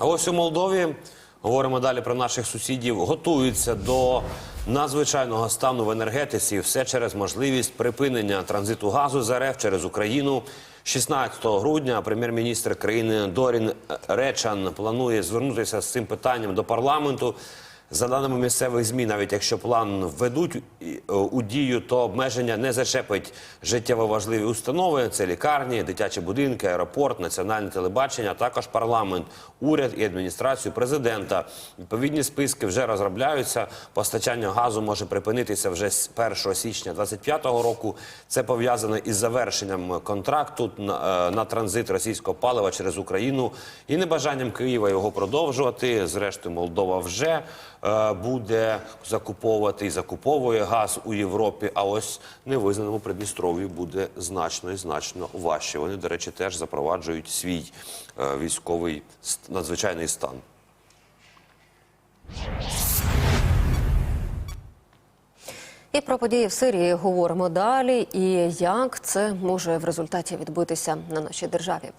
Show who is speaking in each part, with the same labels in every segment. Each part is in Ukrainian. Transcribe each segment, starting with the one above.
Speaker 1: А ось у Молдові говоримо далі про наших сусідів. Готуються до надзвичайного стану в енергетиці. Все через можливість припинення транзиту газу з РФ через Україну. 16 грудня прем'єр-міністр країни Дорін Речан планує звернутися з цим питанням до парламенту. За даними місцевих змі, навіть якщо план введуть е, у дію, то обмеження не зачепить життєво важливі установи. Це лікарні, дитячі будинки, аеропорт, національне телебачення, також парламент, уряд і адміністрацію президента. Відповідні списки вже розробляються. Постачання газу може припинитися вже з 1 січня 2025 року. Це пов'язано із завершенням контракту на, е, на транзит російського палива через Україну і небажанням Києва його продовжувати. Зрештою, Молдова вже буде закуповувати і закуповує газ у Європі. А ось невизнаному Придністров'ю буде значно і значно важче. Вони, до речі, теж запроваджують свій е, військовий надзвичайний стан.
Speaker 2: І про події в Сирії говоримо далі. І як це може в результаті відбутися на нашій державі?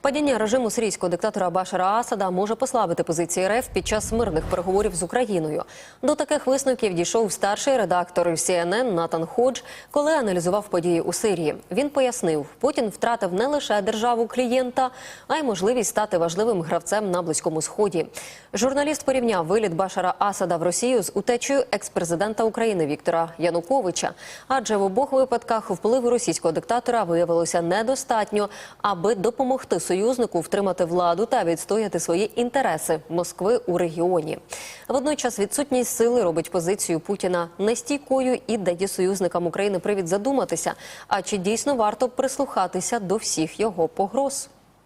Speaker 2: Падіння режиму сирійського диктатора Башара Асада може послабити позиції РФ під час мирних переговорів з Україною. До таких висновків дійшов старший редактор CNN Натан Ходж, коли аналізував події у Сирії. Він пояснив, Путін втратив не лише державу клієнта, а й можливість стати важливим гравцем на близькому сході. Журналіст порівняв виліт Башара Асада в Росію з утечею екс-президента України Віктора Януковича. Адже в обох випадках впливу російського диктатора виявилося недостатньо, аби допомогти союзнику втримати владу та відстояти свої інтереси Москви у регіоні. Водночас відсутність сили робить позицію Путіна нестійкою і дає союзникам України привід задуматися. А чи дійсно варто прислухатися до всіх його погроз?